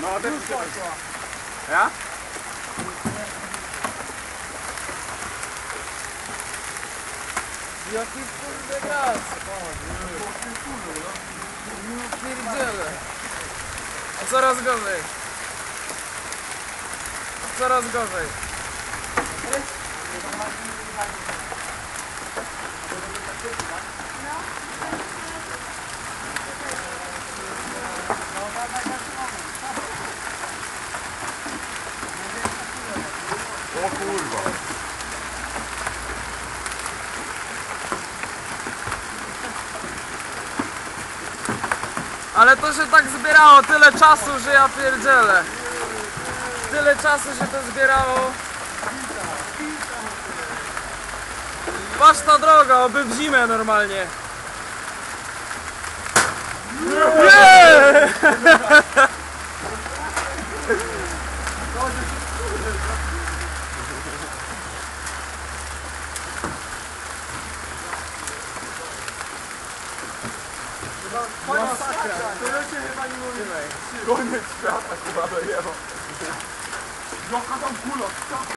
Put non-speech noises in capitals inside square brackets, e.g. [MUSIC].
No, też Ja? Jaki kurde gras. No pierdziele. Coraz gorzej. Coraz gorzej. O kurwa. Ale to się tak zbierało tyle czasu, że ja pierdzielę. Tyle czasu się to zbierało. Patrz ta droga, oby w zimę normalnie. [LAUGHS] Nie! Koniec świata, kurwa, dojebał. Jaka tam kula?